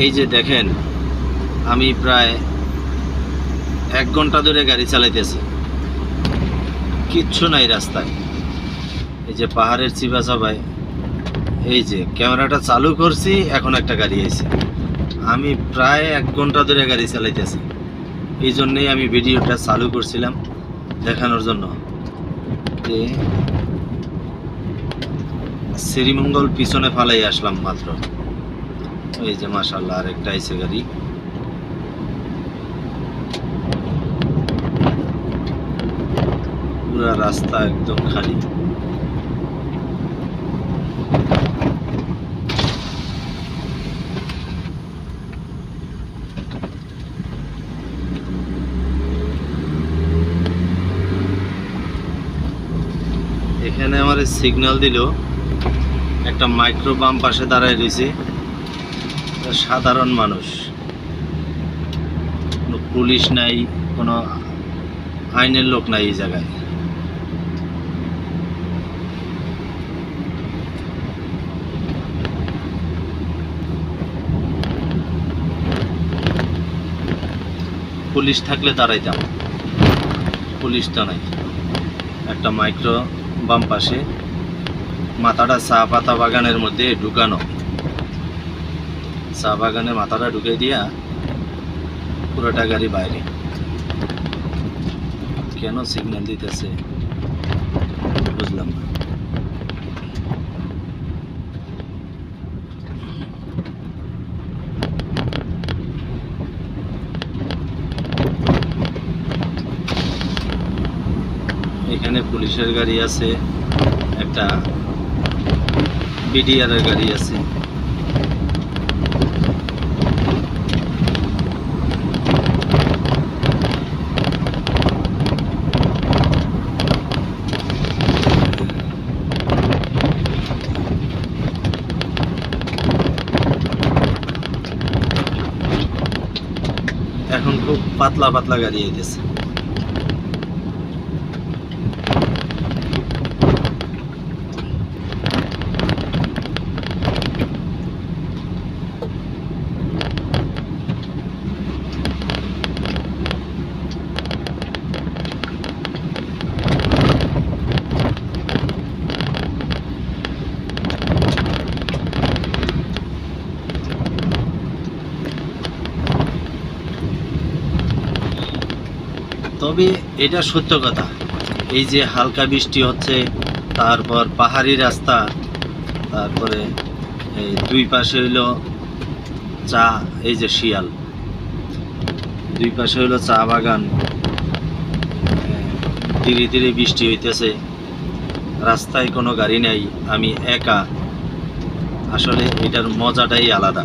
এই যে দেখেন, আমি প্রায় এক ঘণ্টা ধরে গাড়ি চালাইতেছি। কিচ্ছু নাই রাস্তায়। এই যে পাহাড়ের চিপা চাপায় এই যে ক্যামেরাটা চালু করছি, এখন একটা গাড়ি এসে আমি প্রায় এক ঘণ্টা ধরে গাড়ি চালাইতেছি। এই জন্যেই আমি ভিডিওটা চালু করছিলাম দেখানোর জন্য। যে শ্রীমঙ্গল পিছনে ফালাই আসলাম মাত্র। এই যে মাসাল্লাহ আরেকটা আইসে গাড়ি। পুরা রাস্তা একদম খালি। এখানে আমার সিগন্যাল দিল, একটা মাইক্রো বাম পাশে দাঁড়ায় রয়েছে। সাধারণ মানুষ। কোনো পুলিশ নাই, কোনো আইনের লোক নাই এই জায়গায়। পুলিশ থাকলে দাঁড়াইতাম। পুলিশ তো নাই। একটা মাইক্রো বাম পাশে মাথাটা চা পাতা বাগানের মধ্যে ঢুকানো। চা বাগানে মাথাটা ঢুকে দিয়া পুরোটা গাড়ি বাইরে। কেন সিগন্যাল দিতেছে? বুঝলাম না। এখানে পুলিশের গাড়ি আছে, একটা বিডিআর গাড়ি আছে। এখন খুব পাতলা পাতলা গাড়ি আইতেছে তবে এটা সত্য কথা। এই যে হালকা বৃষ্টি হচ্ছে, তারপর পাহাড়ি রাস্তা, তারপরে এই দুই পাশে হইল চা, এই যে শিয়াল। দুই পাশে হইল চা বাগান। ধীরে ধীরে বৃষ্টি হইতেছে। রাস্তায় কোনো গাড়ি নাই, আমি একা। আসলে এটার মজাটাই আলাদা।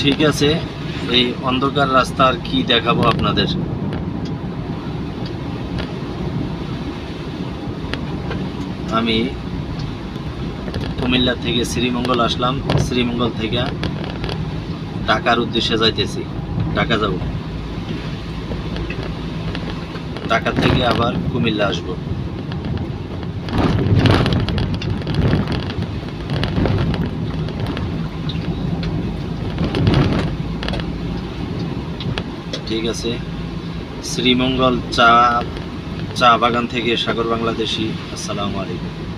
ঠিক আছে, এই অন্ধকার রাস্তা আর কি দেখাবো আপনাদের? আমি কুমিল্লা থেকে শ্রীমঙ্গল আসলাম, শ্রীমঙ্গল থেকে ঢাকার উদ্দেশ্যে যাইতেছি। ঢাকা যাব। ঢাকা থেকে আবার কুমিল্লা আসব। ঠিক আছে। শ্রীমঙ্গল চা চা বাগান থেকে সাগর বাংলাদেশি। আসসালামু আলাইকুম।